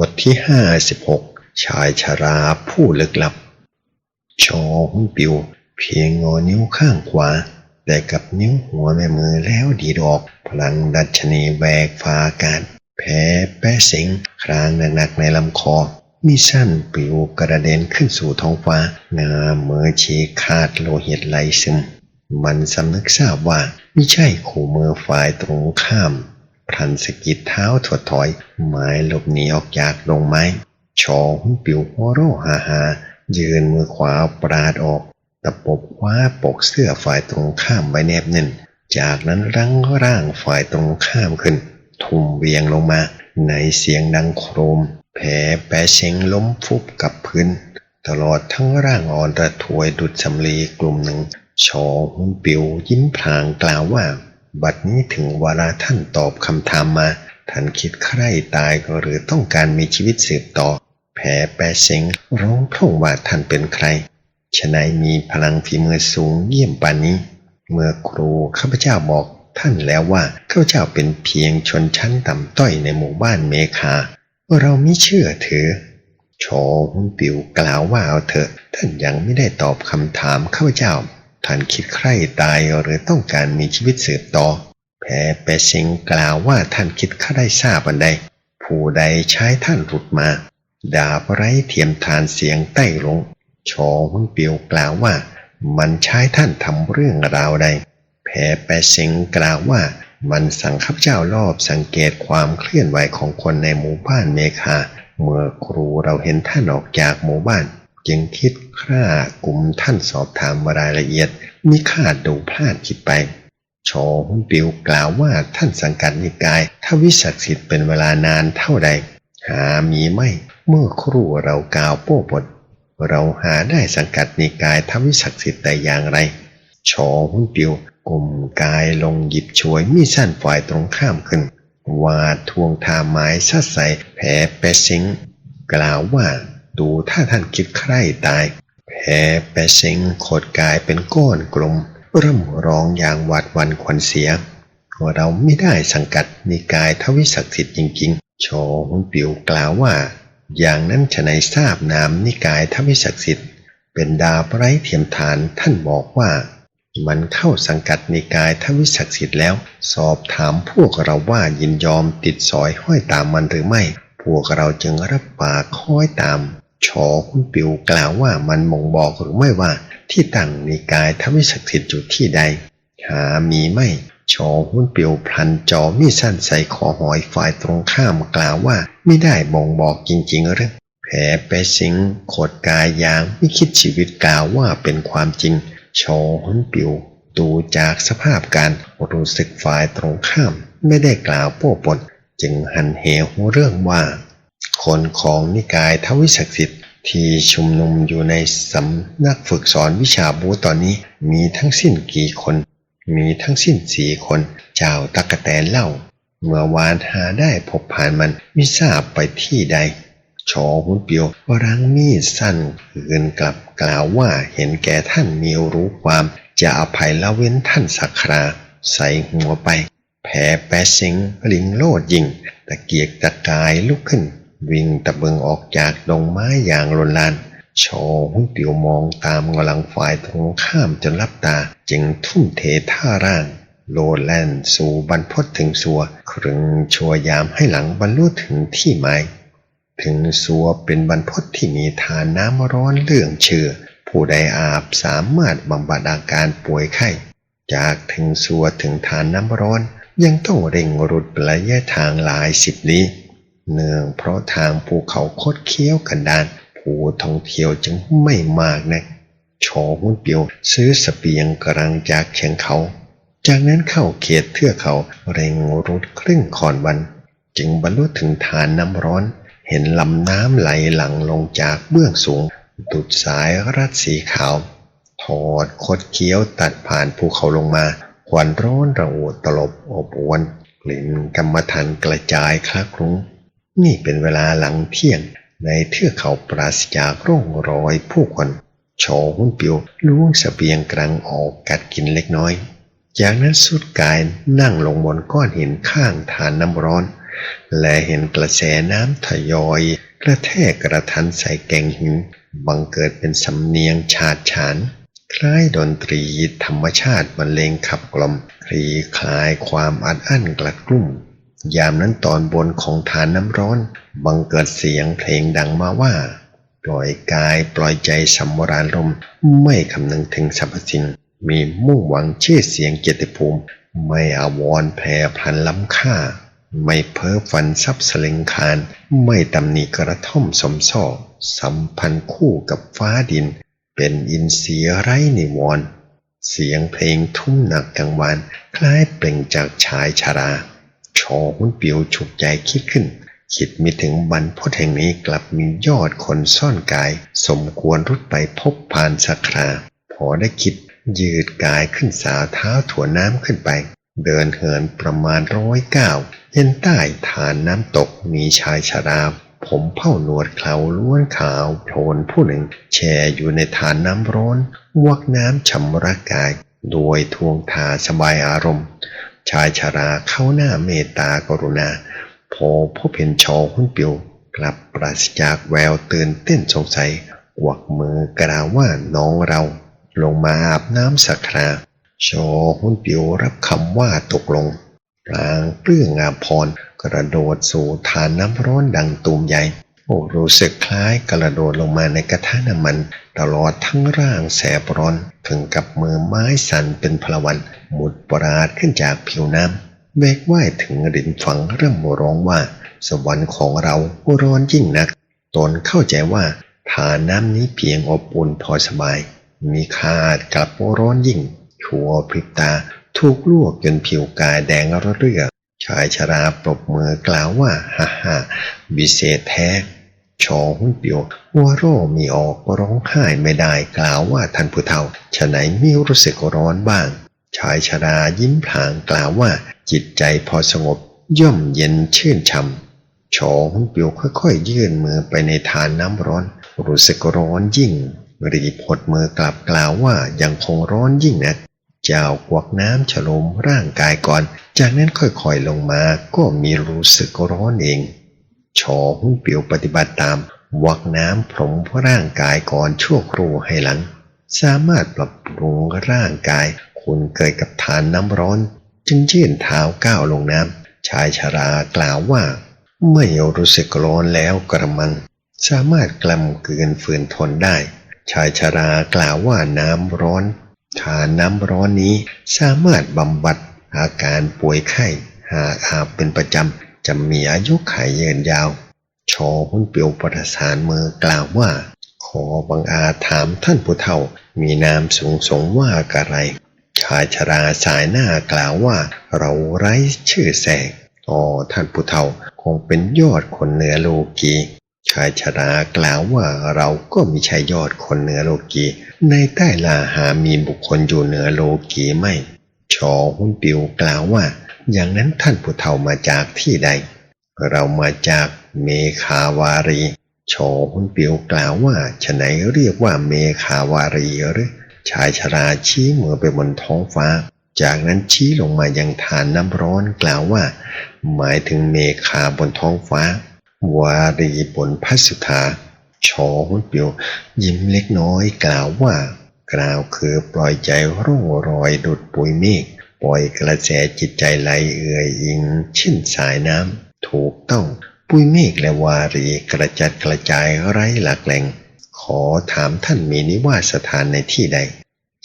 บทที่ห้าสิบหกชายชราผู้ลึกลับ ชอหุ้นปิว เพียงงอนิ้วข้างขวา แต่กับนิ้วหัวแม่มือแล้วดีดอกพลังดัชนีแบกฟ้าอากาศแพ้แป้สิงครางหนักๆในลำคอ มีสั้นปิวกระเด็นขึ้นสู่ท้องฟ้าหน้ามือชีขาดโลหิตไหลซึม มันสำนึกทราบว่าไม่ใช่ขู่มือฝ่ายตรงข้าม พลันสะกิดเท้าถดถอยหมายหลบหนีออกจากดงไม้ชอหุ้นปิวหัวโรหาหา ยืนมือขวาปราดออก ตะปบคว้าปกเสื้อฝ่ายตรงข้ามไว้แนบแน่นจากนั้นรั้งร่างฝ่ายตรงข้ามขึ้น ทุ่มเวียงลงมา ในเสียงดังโครม แผลแปะเชงล้มฟุบกับพื้น ตลอดทั้งร่างอ่อนระทวยดุดสำลีกลุ่มหนึ่งชอหุ้นปิวยิ้มพลางกล่าวว่า บัดนี้ถึงเวลาท่านตอบคำถามมา ท่านคิดใคร่ตายหรือต้องการมีชีวิตสืบต่อ แผลแปะเชงร้องพร่งว่าท่านเป็นใครฉนัยมีพลังฝีมือสูงเยี่ยมปานนี้ เมื่อครูข้าพเจ้าบอกท่านแล้วว่าข้าพเจ้าเป็นเพียงชนชั้นต่ำต้อยในหมู่บ้านเมคา เราไม่เชื่อถือชหุ้นปิวกล่าวว่าเอาเถอะ ท่านยังไม่ได้ตอบคำถามข้าพเจ้า ท่านคิดใคร่ตายหรือต้องการมีชีวิตสืบต่อ แพรเปซิงกล่าวว่าท่านคิดข้าได้ทราบอันใด ผู้ใดใช้ท่านหลุดมา ดาบไร้เทียมทานเสียงใต้ลงชอหุ้นเปิวกล่าวว่า มันใช้ท่านทำเรื่องราวใด แพรแปซิงกล่าวว่า มันสั่งข้าพเจ้ารอบสังเกตความเคลื่อนไหวของคนในหมู่บ้านเมคา เมื่อครูเราเห็นท่านออกจากหมู่บ้าน จึงคิดคร่ากลุ่มท่านสอบถามรายละเอียดมิคาดดูพลาดคิดไปโชหุนปิวกล่าวว่าท่านสังกัดนิกายทวิศักดิ์สิทธิ์เป็นเวลานานเท่าใด หามีไม่ เมื่อครู่เรากล่าวโป้บท เราหาได้สังกัดนิกายทวิศักดิ์สิทธิ์แต่อย่างไรโชหุนปิวกลุ่มกายลงหยิบช่วยมีสั้นฝ่ายตรงข้ามขึ้นวาดทวงทาไม้ซัดใสแผลเปซิงกล่าวว่า ดูถ้าท่านคิดใคร่ตายแผลเปซิงโคดกายเป็นก้อนกลมร่ำร้องอย่างหวาดวันขวัญเสียว่าเราไม่ได้สังกัดนิกายทวิศักดิ์สิทธิ์จริงๆ โชหุนปิวกล่าวว่า อย่างนั้นฉะในทราบนามนิกายทวิศักดิ์สิทธิ์ เป็นดาบไร้เทียมทานท่านบอกว่า มันเข้าสังกัดนิกายทวิศักดิ์สิทธิ์แล้ว สอบถามพวกเราว่ายินยอมติดสอยห้อยตามมันหรือไม่ พวกเราจึงรับปากคอยตาม ชอคุณปิวกล่าวว่ามันมงบอกหรือไม่ว่า ที่ตั้งนิกายทวิศักดิ์สิทธิ์อยู่ที่ใด หามีไม่ชอหุ้นปิวพลันจอมีสั้นใส่คอหอยฝ่ายตรงข้ามกล่าวว่าไม่ได้บ่งบอกจริงๆหรือแผลไปสิงโขดกายยางไม่คิดชีวิตกล่าวว่าเป็นความจริง ชอหุ้นปิวดูจากสภาพการรู้สึกฝ่ายตรงข้าม ไม่ได้กล่าวโป้ปนจึงหันเหวเรื่องว่า คนของนิกายทวิศักดิ์สิทธิ์ที่ชุมนุมอยู่ในสำนักฝึกสอนวิชาบูตอนนี้มีทั้งสิ้นกี่คน มีทั้งสิ้นสี่คน เจ้าตะกะแตนเล่า เมื่อวานหาได้พบผ่านมันไม่ทราบไปที่ใดชอหุนเปียววรังมีดสั้นคืนกลับกล่าวว่าเห็นแก่ท่านมีรู้ความ จะอภัยละเว้นท่านสักครา ใส่หัวไป แผลแปะสิงลิงโลดยิงตะเกียกตะกายลุกขึ้น วิ่งตะเบิงออกจากดงไม้อย่างลนลานโชหุ้นเตียวมองตามกำลังฝ่ายตรงข้ามจนลับตา จึงทุ่มเทท่าร่าง โลดแล่นสู่บรรพตถึงสัว ครึงชัวยามให้หลังบรรลุถึงที่หมายถึงสัวเป็นบรรพตที่มีทานน้ำร้อนเรื่องเชื่อ ผู้ใดอาบสามารถบำบัดอาการป่วยไข้ จากถึงสัวถึงทานน้ำร้อนยังต้องเร่งรุดระยะทางหลายสิบลี้ เนื่องเพราะทางภูเขาคดเคี้ยวกันดาน ผู้ท่องเที่ยวจึงไม่มากนะักชอหุ้นเปียวซื้อสเสบียงกำลังจากเชียงเขา จากนั้นเข้าเขตเทือกเขาเร่งรุดครึ่งคอนวัน จึงบรรลุถึงฐานน้ำร้อน เห็นลำน้ำไหลหลังลงจากเบื้องสูง ดุดสายรัดสีขาวถอดคดเคี้ยวตัดผ่านภูเขาลงมาควันร้อนระอุตลบอบอวน กลิ่นกรรมฐานกระจายคลักคลุ้ง นี่เป็นเวลาหลังเที่ยงในเทือกเขาปราศจากร่องรอยผู้คนโชหุ้นปิวล้วงสเสบียงกลางออกกัดกินเล็กน้อย จากนั้นสุดกายนั่งลงบนก้อนหินข้างฐานน้ำร้อน และเห็นกระแสน้ำทยอย กระแทกกระทันใส่แกงหิน บังเกิดเป็นสำเนียงฉาดฉาน คล้ายดนตรีธรรมชาติบรรเลงขับกลมคลี่คลายความอัดอั้นกลัดกลุ่ม ยามนั้นตอนบนของฐานน้ำร้อน บังเกิดเสียงเพลงดังมาว่า ปล่อยกายปล่อยใจสัมวรานลม ไม่คำนึงถึงสรรพสิ่ง มีมุ่งหวังชื่อเสียงเกียรติภูมิ ไม่อาวรแผ่พลันล้ำค่า ไม่เพ้อฝันทรัพย์สลิงคาร ไม่ตำหนิกระท่อมสมซอกสัมพันธ์คู่กับฟ้าดิน เป็นอินทรียไร้นิวรณ์เสียงเพลงทุ่มหนักกลางวานคล้ายเปล่งจากชายชารา ชอหุ้นปิวฉุกใจคิดขึ้น คิดมีถึงบรรพตแห่งนี้กลับมียอดคนซ่อนกาย สมควรรุดไปพบผ่านสักครา พอได้คิดยืดกายขึ้นสาวเท้าถั่วน้ำขึ้นไป เดินเหินประมาณร้อยก้าวเห็นใต้ฐานน้ำตกมีชายชราผมเผ่าหนวดเคราล้วนขาวโพลนผู้หนึ่ง แช่อยู่ในฐานน้ำร้อน วักน้ำชำระกาย โดยทวงทาสบายอารมณ์ ชายชราเข้าหน้าเมตตากรุณา พอพบเห็นชอหุ้นปิวกลับปราศจากแววตื่นเต้นสงสัยกวักมือกล่าวว่าน้องเรา ลงมาอาบน้ำสักคราชอหุ้นปิวรับคำว่าตกลงพลางเปลื้องอาพรกระโดดสู่ฐานน้ำร้อนดังตูมใหญ่ โอ้รู้สึกคล้ายกระโดดลงมาในกระทะน้ำมัน ตลอดทั้งร่างแสบร้อน ถึงกับมือไม้สั่นเป็นพลวัน หมุดปราดขึ้นจากผิวน้ำเบกว่ายถึงริมฝั่งเริ่มร้องว่า สวรรค์ของเราร้อนยิ่งนัก ตนเข้าใจว่าฐานน้ำนี้เพียงอบอุ่นพอสบาย มีคาดกลับร้อนยิ่งชัวพริบตาถูกลวกจนผิวกายแดงระเรื่อชายชราปรบมือกล่าวว่าฮ่าฮ่าวิเศษแท้ ชอหุ้นเปียวหัวโรมีออกร้องไห้ไม่ได้กล่าวว่าท่านผู้เฒ่าฉะไหนไม่รู้สึกร้อนบ้าง ชายชรายิ้มผางกล่าวว่าจิตใจพอสงบย่อมเย็นชื่นช่ำชอหุ้นเปียวค่อยๆยื่นมือไปในทานน้ำร้อน รู้สึกร้อนยิ่งรีบหดมือกลับกล่าวว่ายังคงร้อนยิ่งนักเจ้ากวักน้ำฉลมร่างกายก่อน จากนั้นค่อยๆลงมาก็มีรู้สึกร้อนเอง ชอหุ้นเปียวปฏิบัติตาม วักน้ำพรมร่างกายก่อนชั่วครู่ให้หลัง สามารถปรับปรุงร่างกายคุณเคยกับทานน้ำร้อน จึงยื่นเท้าก้าวลงน้ำชายชรากล่าวว่า ไม่รู้สึกร้อนแล้วกระมัง สามารถกลำเกลืนฝืนทนได้ ชายชรากล่าวว่าน้ำร้อนทานน้ำร้อนนี้สามารถบำบัดอาการป่วยไข้หากอาบเป็นประจำ จะมีอายุขัยยืนยาว ชอหุ้นเปียวประสานมือกล่าวว่า ขอบังอาถามท่านผู้เฒ่า มีนามสูงสงว่ากะไร ชายชราสายหน้ากล่าวว่า เราไร้ชื่อแสงอ๋อท่านผู้เฒ่าคงเป็นยอดคนเหนือโลกีชายชรากล่าวว่าเราก็มิใช่ยอดคนเหนือโลกี ในใต้ลาหามีบุคคลอยู่เหนือโลกีไม่ชอหุ้นปิวกล่าวว่า อย่างนั้นท่านผู้เฒ่ามาจากที่ใด เรามาจากเมคาวารีชหุ้นปิวกล่าวว่าฉไหนเรียกว่าเมคาวารีหรือ ชายชราชี้มือไปบนท้องฟ้า จากนั้นชี้ลงมายังฐานน้ำร้อนกล่าวว่า หมายถึงเมฆาบนท้องฟ้า วารีบนพัสุธาชหุนเปียวยิ้มเล็กน้อยกล่าวว่า กล่าวคือปล่อยใจร่องรอยดุดปุยเมฆ ปล่อยกระแสจิตใจไหลเอื่อยอิงชิ้นสายน้ำถูกต้องปุยเมฆและวารีกระจัดกระจายไร้หลักแหล่ง ขอถามท่านมีนิวาสถานในที่ใด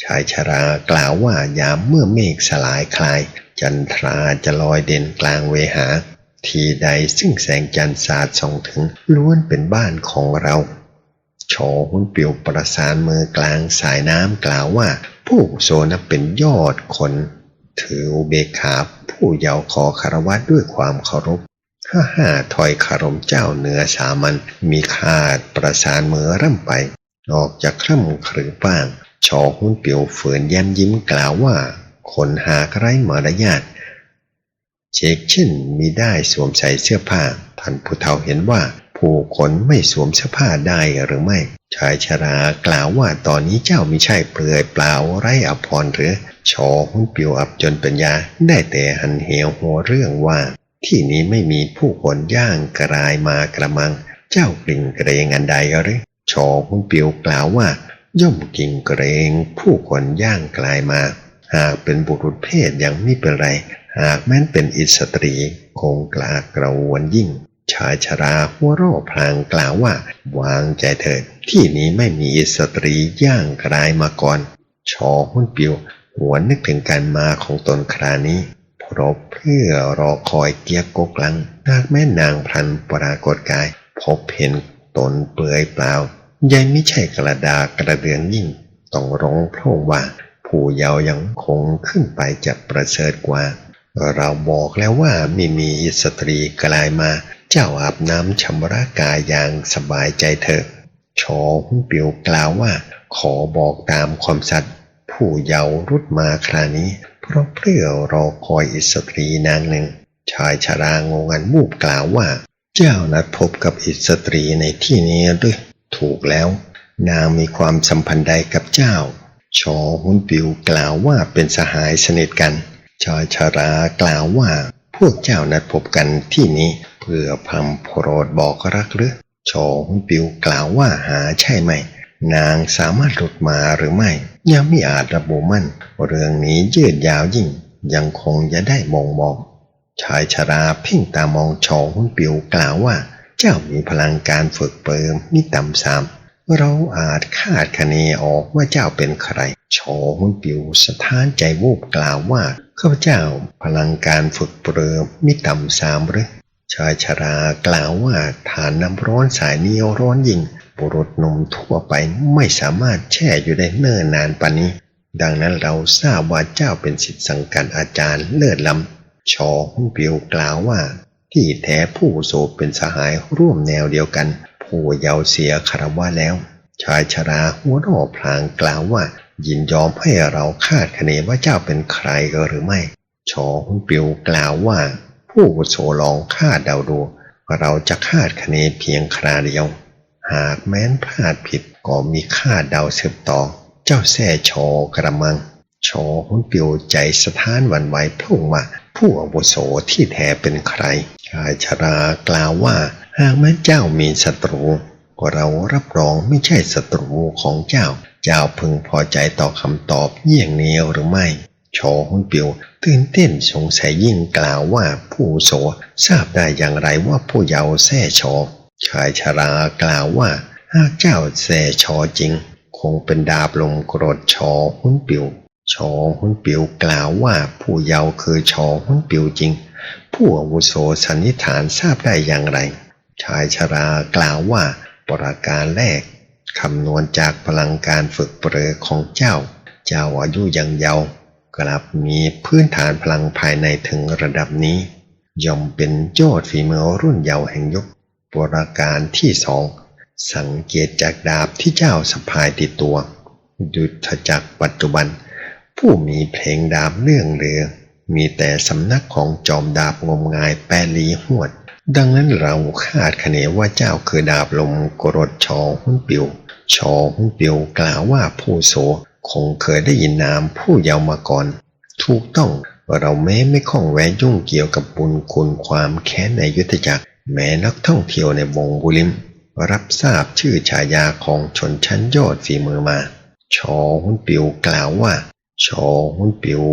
ชายชรากล่าวว่ายามเมื่อเมฆสลายคลาย จันทราจะลอยเด่นกลางเวหา ที่ใดซึ่งแสงจันทร์สาดส่องถึงล้วนเป็นบ้านของเราชอหุ้นเปียวประสานมือกลางสายน้ำกล่าวว่า ผู้โซนับเป็นยอดคน ถืออุเบกขาผู้เยาวขอคารวะด้วยความเคารพห้าห้าถอยคารมเจ้าเหนือสามัญมีคาดประสานมือร่ำไป ออกจากคร่ำครือบ้างชอหุ้นเปียวฝืนยันยิ้มกล่าวว่า คนหากไร้มารยาทเชกเช่นมีได้สวมใส่เสื้อผ้า ท่านผู้เฒ่าเห็นว่า ผู้คนไม่สวมเสื้อผ้าได้หรือไม่ ชายชรากล่าวว่าตอนนี้เจ้ามิใช่เปลือยเปล่าไร้อภรณ์หรือ ชอหุ้นเปียวอับจนปัญญาได้แต่หันเหวหัวเรื่องว่า ที่นี้ไม่มีผู้คนย่างกรายมากระมัง เจ้ากลิ่งเกรงอันใดหรือชอหุนปิวกล่าวว่า ย่อมกลิ่งเกรงผู้คนย่างกลายมา หากเป็นบุรุษเพศยังไม่เป็นไร หากแม้นเป็นอิสตรี คงกลากระวนยิ่งชายชราหัวรอพลางกล่าวว่า วางใจเถิด ที่นี้ไม่มีอิสตรีย่างกลายมาก่อน ชอหุ้นปิว หวนนึกถึงการมาของตนครานี้เพราะเพื่อรอคอยเกียกกกลัง หากแม่นางพลันปรากฏกาย พบเห็นตนเปลือยเปล่า ยังไม่ใช่กระดากระเดืองยิ่ง ต้องร้องโพร่งว่า ผู้เยาว์ยังคงขึ้นไปจะประเสริฐกว่า เราบอกแล้วว่าไม่มีสตรีกลายมา เจ้าอาบน้ำชำระกายอย่างสบายใจเถอะชอหุ้นปิวกล่าวว่า ขอบอกตามความสัตย์ ผู้เยาว์รุดมาครานี้ เพราะเพื่อรอคอยอิสตรีนางหนึ่ง ชายชรางงันมูบกล่าวว่า เจ้านัดพบกับอิสตรีในที่นี้หรือถูกแล้ว นางมีความสัมพันธ์ใดกับเจ้า ชอหุนปิวกล่าวว่าเป็นสหายสนิทกัน ชายชรากล่าวว่า พวกเจ้านัดพบกันที่นี้เพื่อพำโปรดบอกรักหรือชอหุนปิวกล่าวว่าหาใช่ไหม นางสามารถหลุดมาหรือไม่ ยังไม่อาจระบุมั่น เรื่องนี้ยืดยาวยิ่ง ยังคงจะได้มองมองชายชราเพ่งตามองชอหุ้นปิวกล่าวว่า เจ้ามีพลังการฝึกเปิมมิต่ำสามเราอาจคาดคะเนออกว่าเจ้าเป็นใครชอหุ้นปิวสะท้านใจวูบกล่าวว่าข้าพเจ้าพลังการฝึกเปรมมิต่ำสามหรือชายชรากล่าวว่าฐานน้ำร้อนสายนี้ร้อนยิ่ง บุรุษหนุ่มทั่วไปไม่สามารถแช่อยู่ได้เนิ่นนานปานนี้ ดังนั้นเราทราบว่าเจ้าเป็นสิทธิสังกัดอาจารย์เลิศล้ำชอหุ้นปิวกล่าวว่า ที่แท้ผู้โสเป็นสหายร่วมแนวเดียวกัน ผู้เยาเสียคารวะแล้ว ชายชราหัวเรอพลางกล่าวว่า ยินยอมให้เราคาดคะเนว่าเจ้าเป็นใครหรือไม่ชอหุ้นปิวกล่าวว่า ผู้โสลองคาดเดาดูเราจะคาดคะเนเพียงคราเดียว หากแม้นพลาดผิดก็มีค่าดเดาสืบต่อ เจ้าแซ่ชอกระมัง ชอหุ้นปิวใจสถานหวันไหวพลุ่งว่าผู้อาวุโสที่แท้เป็นใคร ชายชรากล่าวว่า หากแม้เจ้ามีศัตรู ก็เรารับรองไม่ใช่ศัตรูของเจ้า เจ้าพึงพอใจต่อคำตอบเยี่ยงนี้หรือไม่ชอหุ้นปิวตื่นเต้นสงสัยยิ่งกล่าวว่าผู้อุโสทราบได้อย่างไรว่าผู้เยาว์แซ่ชอ ชายชรากล่าวว่าหากเจ้าแซชอจริง คงเป็นดาบลงกรดชอหุ้นปิวชอหุ้นปิวกล่าวว่าผู้เยาว์คือชอหุ้นปิวจริง ผู้อาวุโสสันนิษฐานทราบได้อย่างไร ชายชรากล่าวว่าประการแรกคำนวณจากพลังการฝึกเปรือของเจ้า เจ้าอายุยังเยาว์กลับมีพื้นฐานพลังภายในถึงระดับนี้ ย่อมเป็นยอดฝีมือรุ่นเยาว์แห่งยุค ประการที่สองสังเกตจากดาบที่เจ้าสะพายติดตัวดุจจักรปัจจุบัน ผู้มีเพลงดาบเนื่องเรือ มีแต่สำนักของจอมดาบงมงายแปรลีหวด ดังนั้นเราคาดคะเนว่าเจ้าคือดาบลมกรดชอหุ้นปิว ชอหุ้นปิวกล่าวว่าผู้โสคงเคยได้ยินนามผู้เยาว์มาก่อน ถูกต้องเราแม้ไม่ข้องแวะยุ่งเกี่ยวกับบุญคุณความแค้นในยุทธจักร แม้นักท่องเที่ยวในวงบุริม รับทราบชื่อฉายาของชนชั้นยอดฝีมือมา ชอหุนปิวกล่าวว่า ชอหุนปิว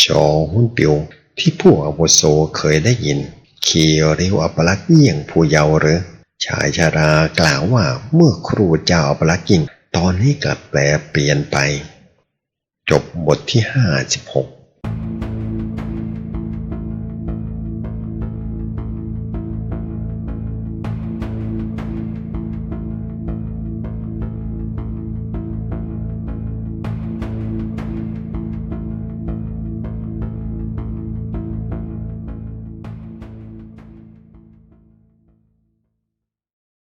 ชอหุนปิว ที่ผู้อาวุโสเคยได้ยินขี่เร็วอัปลักษ์เยี่ยงผู้เยาว์หรือ ชายชารากล่าวว่าเมื่อครูเจ้าอัปลักษ์ยิ่ง ตอนนี้กลับแปลเปลี่ยนไป จบบทที่ห้าสิบหก